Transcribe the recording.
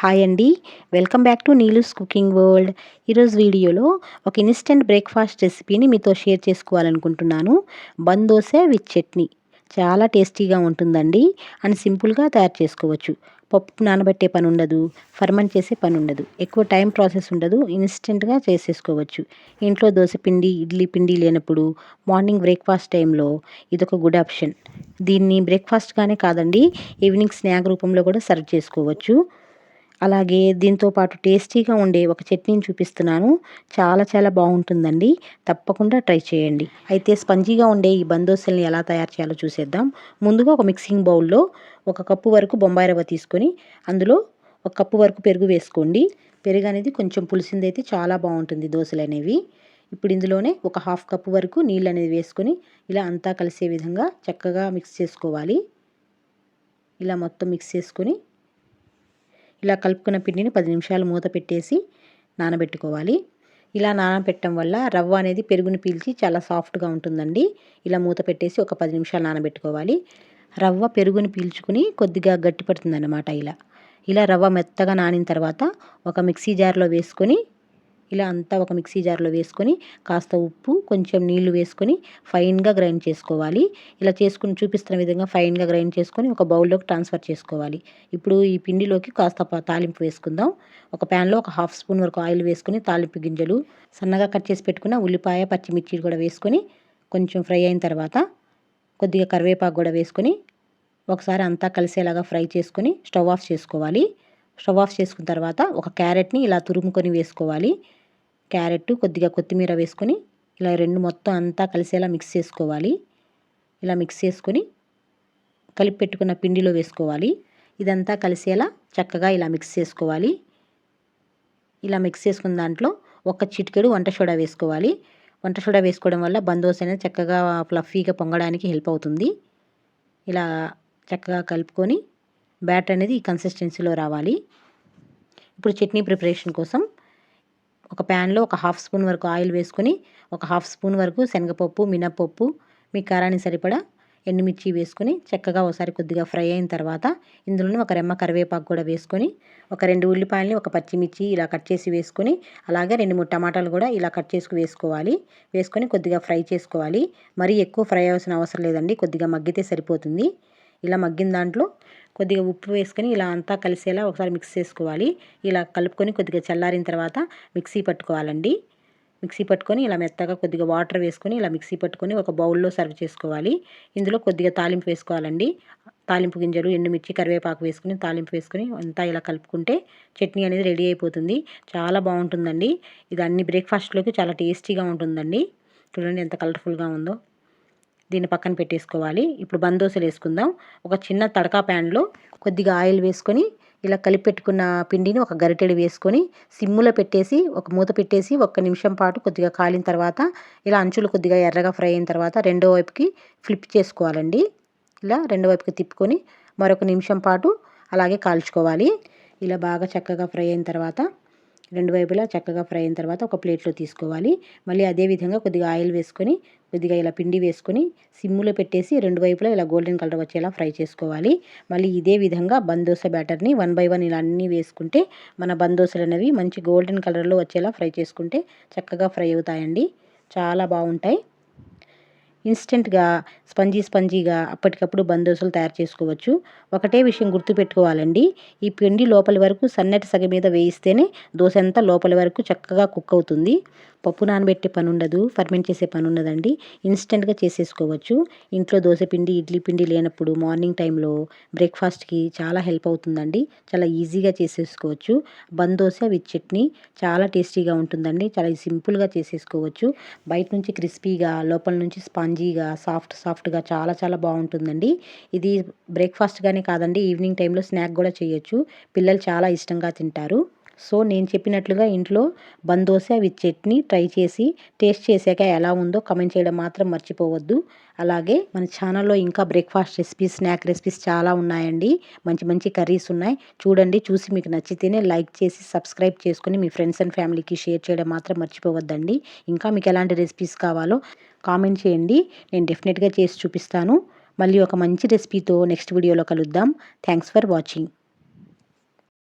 Hi అండి welcome back to Neelu's cooking world ఈరోజు వీడియోలో ఒక ఇన్స్టెంట్ బ్రేక్ఫాస్ట్ రెసిపీని మీతో షేర్ చేసుకోవాలనుకుంటున్నాను. బందోస విత్ చట్నీ. చాలా టేస్టీగా ఉంటుందండి. అండ్ సింపుల్గా తయారు చేసుకోవచ్చు. పప్పు నానబెట్టే పని ఉండదు. ఫర్మెంట్ చేసే పని ఉండదు. ఎక్కువ టైం ప్రాసెస్ ఉండదు. ఇన్స్టెంట్గా చేసేసుకోవచ్చు. ఇంట్లో దోశ పిండి ఇడ్లీ పిండి లేనప్పుడు మార్నింగ్ బ్రేక్ఫాస్ట్ టైంలో ఇదొక గుడ్ ఆప్షన్ దీన్ని బ్రేక్ఫాస్ట్గానే కాదండి ఈవినింగ్ స్నాక్ రూపంలో కూడా సర్వ్ చేసుకోవచ్చు. అలాగే దీంతో పాటు టేస్టీగా ఉండే ఒక చట్నీని చూపిస్తున్నాను. చాలా చాలా బాగుంటుందండి. తప్పకుండా ట్రై చేయండి. అయితే స్పంజీగా ఉండే ఈ బందోసల్ని ఎలా తయారు చేయాలో చూసేద్దాం. ముందుగా ఒక మిక్సింగ్ బౌల్లో ఒక కప్పు వరకు బొంబాయి రవ్వ తీసుకొని అందులో ఒక కప్పు వరకు పెరుగు వేసుకోండి. పెరుగు అనేది కొంచెం పులిసింది అయితే చాలా బాగుంటుంది దోశలు అనేవి. ఇప్పుడు ఇందులోనే ఒక హాఫ్ కప్పు వరకు నీళ్ళు అనేది వేసుకొని ఇలా అంతా కలిసే విధంగా చక్కగా మిక్స్ చేసుకోవాలి. ఇలా మొత్తం మిక్స్ చేసుకొని ఇలా కలుపుకున్న పిండిని పది నిమిషాలు మూత పెట్టేసి నానబెట్టుకోవాలి. ఇలా నానబెట్టడం వల్ల రవ్వ అనేది పెరుగుని పీల్చి చాలా సాఫ్ట్గా ఉంటుందండి. ఇలా మూత పెట్టేసి ఒక పది నిమిషాలు నానబెట్టుకోవాలి. రవ్వ పెరుగుని పీల్చుకుని కొద్దిగా గట్టిపడుతుందన్నమాట ఇలా. ఇలా రవ్వ మెత్తగా నానిన తర్వాత ఒక మిక్సీ జార్లో వేసుకొని ఇలా అంతా ఒక మిక్సీ జార్లో వేసుకొని కాస్త ఉప్పు కొంచెం నీళ్ళు వేసుకొని ఫైన్గా గ్రైండ్ చేసుకోవాలి. ఇలా చేసుకుని చూపిస్తున్న విధంగా ఫైన్గా గ్రైండ్ చేసుకొని ఒక బౌల్లోకి ట్రాన్స్ఫర్ చేసుకోవాలి. ఇప్పుడు ఈ పిండిలోకి కాస్త తాలింపు వేసుకుందాం. ఒక ప్యాన్లో ఒక హాఫ్ స్పూన్ వరకు ఆయిల్ వేసుకొని తాలింపు గింజలు సన్నగా కట్ చేసి పెట్టుకున్న ఉల్లిపాయ పచ్చిమిర్చి కూడా వేసుకొని కొంచెం ఫ్రై అయిన తర్వాత కొద్దిగా కరివేపాకు కూడా వేసుకొని ఒకసారి అంతా కలిసేలాగా ఫ్రై చేసుకొని స్టవ్ ఆఫ్ చేసుకోవాలి. స్టవ్ ఆఫ్ చేసుకున్న తర్వాత ఒక క్యారెట్ని ఇలా తురుముకొని వేసుకోవాలి. క్యారెట్ కొద్దిగా కొత్తిమీర వేసుకొని ఇలా రెండు మొత్తం అంతా కలిసేలా మిక్స్ చేసుకోవాలి. ఇలా మిక్స్ చేసుకొని కలిపి పెట్టుకున్న పిండిలో వేసుకోవాలి. ఇదంతా కలిసేలా చక్కగా ఇలా మిక్స్ చేసుకోవాలి. ఇలా మిక్స్ చేసుకున్న దాంట్లో ఒక చిటికెడు వంట సోడా వేసుకోవాలి. వంట సోడా వేసుకోవడం వల్ల బందోస్ అనేది చక్కగా ఫ్లఫీగా పొంగడానికి హెల్ప్ అవుతుంది. ఇలా చక్కగా కలుపుకొని బ్యాటర్ అనేది ఈ కన్సిస్టెన్సీలో రావాలి. ఇప్పుడు చట్నీ ప్రిపరేషన్ కోసం ఒక ప్యాన్లో ఒక హాఫ్ స్పూన్ వరకు ఆయిల్ వేసుకొని ఒక హాఫ్ స్పూన్ వరకు శనగపప్పు మినప్పప్పు మీ కారానికి సరిపడా ఎండుమిర్చి వేసుకొని చక్కగా ఒకసారి కొద్దిగా ఫ్రై అయిన తర్వాత ఇందులోనే ఒక రెమ్మ కరివేపాకు కూడా వేసుకొని ఒక రెండు ఉల్లిపాయలని ఒక పచ్చిమిర్చి ఇలా కట్ చేసి వేసుకొని అలాగే రెండు మూడు టమాటాలు కూడా ఇలా కట్ చేసుకు వేసుకోవాలి. వేసుకొని కొద్దిగా ఫ్రై చేసుకోవాలి. మరీ ఎక్కువ ఫ్రై అవ్వాల్సిన అవసరం లేదండి. కొద్దిగా మగ్గితే సరిపోతుంది. ఇలా మగ్గిన దాంట్లో కొద్దిగా ఉప్పు వేసుకొని ఇలా అంతా కలిసేలా ఒకసారి మిక్స్ చేసుకోవాలి. ఇలా కలుపుకొని కొద్దిగా చల్లారిన తర్వాత మిక్సీ పట్టుకోవాలండి. మిక్సీ పట్టుకొని ఇలా మెత్తగా కొద్దిగా వాటర్ వేసుకొని ఇలా మిక్సీ పట్టుకొని ఒక బౌల్లో సర్వ్ చేసుకోవాలి. ఇందులో కొద్దిగా తాలింపు వేసుకోవాలండి. తాలింపు గింజలు ఎండుమిర్చి కరివేపాకు వేసుకుని తాలింపు వేసుకుని అంతా ఇలా కలుపుకుంటే చట్నీ అనేది రెడీ అయిపోతుంది. చాలా బాగుంటుందండి. ఇది అన్ని బ్రేక్ఫాస్ట్లోకి చాలా టేస్టీగా ఉంటుందండి. చూడండి ఎంత కలర్ఫుల్గా ఉందో. దీన్ని పక్కన పెట్టేసుకోవాలి. ఇప్పుడు బందోసలు వేసుకుందాం. ఒక చిన్న తడకా ప్యాన్లో కొద్దిగా ఆయిల్ వేసుకొని ఇలా కలిపి పెట్టుకున్న పిండిని ఒక గరిటెడు వేసుకొని సిమ్ములో పెట్టేసి ఒక మూత పెట్టేసి ఒక్క నిమిషం పాటు కొద్దిగా కాలిన తర్వాత ఇలా అంచులు కొద్దిగా ఎర్రగా ఫ్రై అయిన తర్వాత రెండో వైపుకి ఫ్లిప్ చేసుకోవాలండి. ఇలా రెండో వైపుకి తిప్పుకొని మరొక నిమిషం పాటు అలాగే కాల్చుకోవాలి. ఇలా బాగా చక్కగా ఫ్రై అయిన తర్వాత రెండు వైపులా చక్కగా ఫ్రై అయిన తర్వాత ఒక ప్లేట్లో తీసుకోవాలి. మళ్ళీ అదే విధంగా కొద్దిగా ఆయిల్ వేసుకొని కొద్దిగా ఇలా పిండి వేసుకొని సిమ్ములో పెట్టేసి రెండు వైపులా ఇలా గోల్డెన్ కలర్ వచ్చేలా ఫ్రై చేసుకోవాలి. మళ్ళీ ఇదే విధంగా బందోస బ్యాటర్ని వన్ బై వన్ ఇలా అన్నీ వేసుకుంటే మన బందోసలు అనేవి మంచి గోల్డెన్ కలర్లో వచ్చేలా ఫ్రై చేసుకుంటే చక్కగా ఫ్రై అవుతాయండి. చాలా బాగుంటాయి. ఇన్స్టెంట్గా స్పంజీ స్పంజీగా అప్పటికప్పుడు బందోసులు తయారు చేసుకోవచ్చు. ఒకటే విషయం గుర్తుపెట్టుకోవాలండి. ఈ పిండి లోపలి వరకు సన్నటి సగ మీద వేయిస్తేనే దోశ అంతా లోపలి వరకు చక్కగా కుక్ అవుతుంది. పప్పు నానబెట్టే పని ఉండదు ఫర్మెంట్ చేసే పని ఉండదండి ఇన్స్టెంట్గా చేసేసుకోవచ్చు. ఇంట్లో దోశ పిండి ఇడ్లీ పిండి లేనప్పుడు మార్నింగ్ టైంలో బ్రేక్ఫాస్ట్కి చాలా హెల్ప్ అవుతుందండి. చాలా ఈజీగా చేసేసుకోవచ్చు. బందోశ విత్ చట్నీ చాలా టేస్టీగా ఉంటుందండి. చాలా సింపుల్గా చేసేసుకోవచ్చు. బయట నుంచి క్రిస్పీగా లోపల నుంచి స్పాంజీగా సాఫ్ట్ సాఫ్ట్గా చాలా చాలా బాగుంటుందండి. ఇది బ్రేక్ఫాస్ట్గానే కాదండి ఈవినింగ్ టైంలో స్నాక్ కూడా చేయొచ్చు. పిల్లలు చాలా ఇష్టంగా తింటారు. సో నేను చెప్పినట్లుగా ఇంట్లో బందోస విత్ చట్నీ ట్రై చేసి టేస్ట్ చేశాక ఎలా ఉందో కమెంట్ చేయడం మాత్రం మర్చిపోవద్దు. అలాగే మన ఛానల్లో ఇంకా బ్రేక్ఫాస్ట్ రెసిపీస్ స్నాక్ రెసిపీస్ చాలా ఉన్నాయండి. మంచి మంచి కర్రీస్ ఉన్నాయి. చూడండి చూసి మీకు నచ్చితేనే లైక్ చేసి సబ్స్క్రైబ్ చేసుకుని మీ ఫ్రెండ్స్ అండ్ ఫ్యామిలీకి షేర్ చేయడం మాత్రం మర్చిపోవద్దండి. ఇంకా మీకు ఎలాంటి రెసిపీస్ కావాలో కామెంట్ చేయండి. నేను డెఫినెట్గా చేసి చూపిస్తాను. మళ్ళీ ఒక మంచి రెసిపీతో నెక్స్ట్ వీడియోలో కలుద్దాం. Thanks for watching.